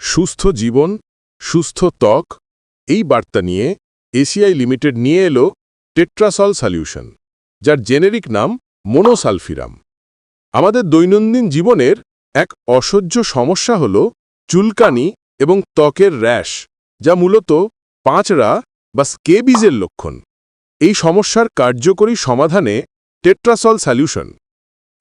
সুস্থ জীবন, সুস্থ ত্বক, এই বার্তা নিয়ে এসিআই লিমিটেড নিয়ে এলো টেট্রাসল সলিউশন, যার জেনেরিক নাম মোনোসালফিরাম। আমাদের দৈনন্দিন জীবনের এক অসহ্য সমস্যা হল চুলকানি এবং ত্বকের র্যাশ, যা মূলত পাঁচরা বা স্কেবিজের লক্ষণ। এই সমস্যার কার্যকরী সমাধানে টেট্রাসল সলিউশন,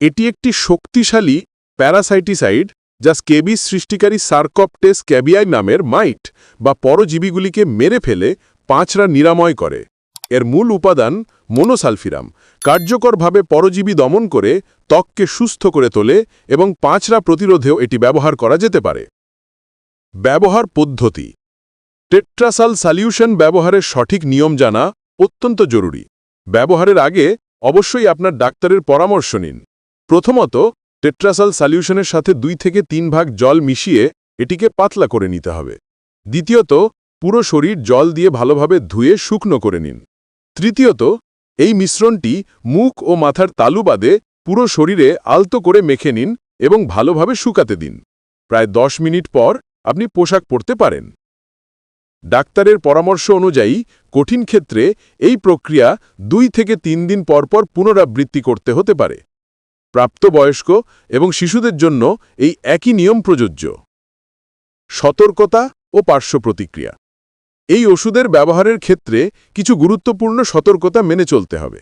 এটি একটি শক্তিশালী প্যারাসাইটিসাইড যা স্কেবিস সৃষ্টিকারী সার্কপটেস ক্যাবিয়াই নামের মাইট বা পরজীবীগুলিকে মেরে ফেলে পাঁচরা নিরাময় করে। এর মূল উপাদান মোনোসালফিরাম। কার্যকরভাবে পরজীবী দমন করে ত্বককে সুস্থ করে তোলে এবং পাঁচরা প্রতিরোধেও এটি ব্যবহার করা যেতে পারে। ব্যবহার পদ্ধতি। টেট্রাসাল সলিউশন ব্যবহারের সঠিক নিয়ম জানা অত্যন্ত জরুরি। ব্যবহারের আগে অবশ্যই আপনার ডাক্তারের পরামর্শ নিন। প্রথমত টেট্রাসাল সলিউশনের সাথে দুই থেকে তিন ভাগ জল মিশিয়ে এটিকে পাতলা করে নিতে হবে। দ্বিতীয়ত, পুরো শরীর জল দিয়ে ভালোভাবে ধুয়ে শুকনো করে নিন। তৃতীয়ত, এই মিশ্রণটি মুখ ও মাথার তালু বাদে পুরো শরীরে আলতো করে মেখে নিন এবং ভালোভাবে শুকাতে দিন। প্রায় দশ মিনিট পর আপনি পোশাক পরতে পারেন। ডাক্তারের পরামর্শ অনুযায়ী, কঠিন ক্ষেত্রে এই প্রক্রিয়া দুই থেকে তিন দিন পরপর পুনরাবৃত্তি করতে হতে পারে। প্রাপ্তবয়স্ক এবং শিশুদের জন্য এই একই নিয়ম প্রযোজ্য। সতর্কতা ও পার্শ্ব প্রতিক্রিয়া এই ওষুধের ব্যবহারের ক্ষেত্রে কিছু গুরুত্বপূর্ণ সতর্কতা মেনে চলতে হবে।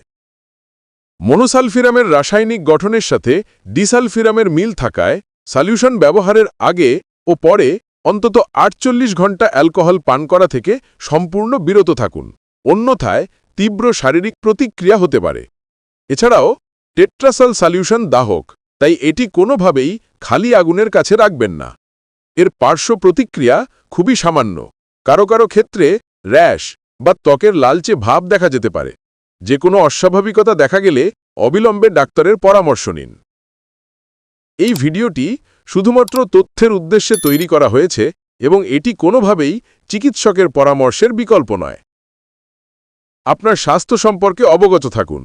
মনোসালফিরামের রাসায়নিক গঠনের সাথে ডিসালফিরামের মিল থাকায় সলিউশন ব্যবহারের আগে ও পরে অন্তত আটচল্লিশ ঘণ্টা অ্যালকোহল পান করা থেকে সম্পূর্ণ বিরত থাকুন। অন্যথায় তীব্র শারীরিক প্রতিক্রিয়া হতে পারে। এছাড়াও টেট্রাসল সলিউশন দাহক, তাই এটি কোনোভাবেই খালি আগুনের কাছে রাখবেন না। এর পার্শ্ব প্রতিক্রিয়া খুবই সামান্য। কারও কারও ক্ষেত্রে র্যাশ বা ত্বকের লালচে ভাব দেখা যেতে পারে। যে কোনো অস্বাভাবিকতা দেখা গেলে অবিলম্বে ডাক্তারের পরামর্শ নিন। এই ভিডিওটি শুধুমাত্র তথ্যের উদ্দেশ্যে তৈরি করা হয়েছে এবং এটি কোনোভাবেই চিকিৎসকের পরামর্শের বিকল্প নয়। আপনার স্বাস্থ্য সম্পর্কে অবগত থাকুন।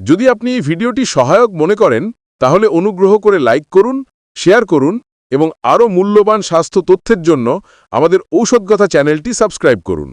যদি আপনি এই ভিডিওটি সহায়ক মনে করেন, তাহলে অনুগ্রহ করে লাইক করুন, শেয়ার করুন এবং আরও মূল্যবান স্বাস্থ্য তথ্যের জন্য আমাদের ঔষধগতা চ্যানেলটি সাবস্ক্রাইব করুন।